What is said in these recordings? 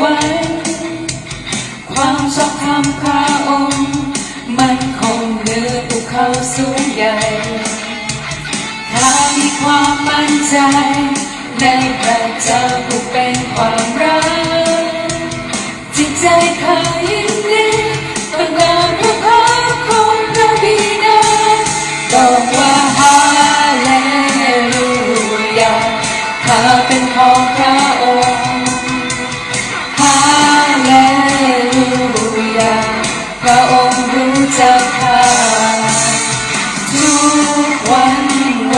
วรรค์ความชอบธรรมพระองค์ มันคงเหนือภูเขาสูงใหญ่ถ้ามีความมั่นใจ ในพระเจ้าผู้เป็นความรัก จิตใจเคยยินดี เป็นของพระองค์ฮาเลลูยาพระองค์รู้จักข้าทุกวันเว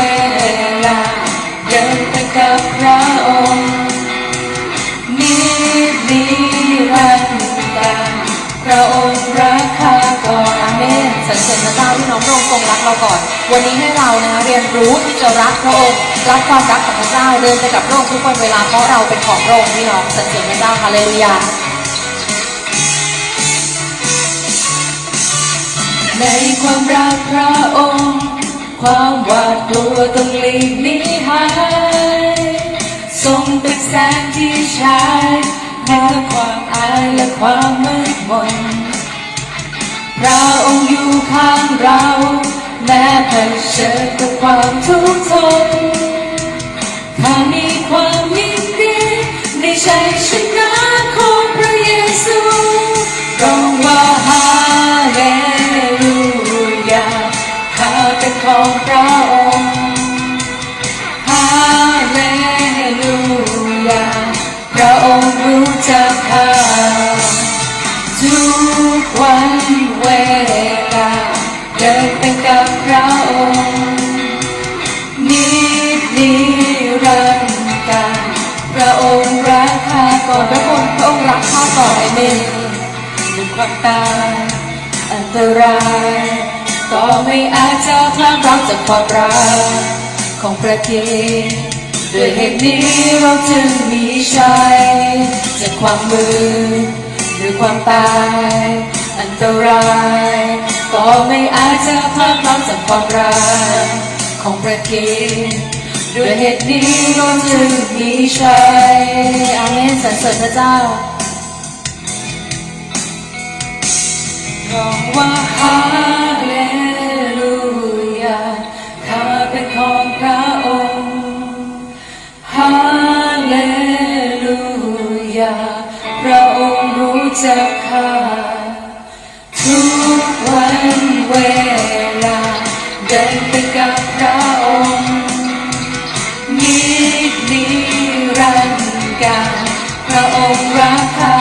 ลาเดินไปกับพระองค์นินิรันดร์การพระองค์ เราก่อน วันนี้ให้เรานะคะเรียนรู้ที่จะรักพระองค์รักความรักของพระเจ้าเดินไปกับพระองค์ทุกวันเวลาเพราะเราเป็นของพระองค์พี่น้องสรรเสริญพระเจ้าฮาเลลูยาในความรักพระองค์ ความหวาดกลัวต้องหลีกหนีหายทรงเป็นแสงที่ฉายเหนือความอายและความมืดมนพระองค์อยู่ข้างเรา แม้เผชิญกับความทุกข์ทนถ้ามีความยินดีในใจฉัน ดินไปกับพระองค์นิดนิรันดร์การพระองค์รักข้าก่อนพระองค์พระองค์รักข้าก่อนไอเมนดูความตายอันตรายก็ไม่อาจจะพลากเราจากความรักของพระเกีด้วยเหตุนี้เราจึงมีชัยจากความมืดหรือความตายอันตราย ก็ไม่อาจจะพลาดพลั้งจากความรักของพระเกีด้วยเหตุนี้เราจึงมีชัยอาเมนสรรเสริญพระเจ้าร้องว่าฮาเลลูยาข้าเป็นของพระองค์ฮาเลลูยาพระองค์รู้จักข้า ไปกับพระองค์นิดนิรันดร์การพระองค์รักข้า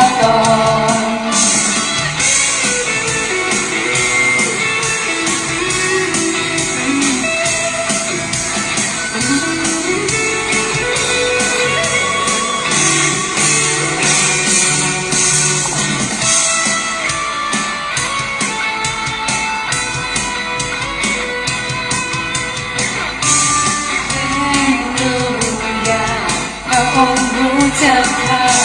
อ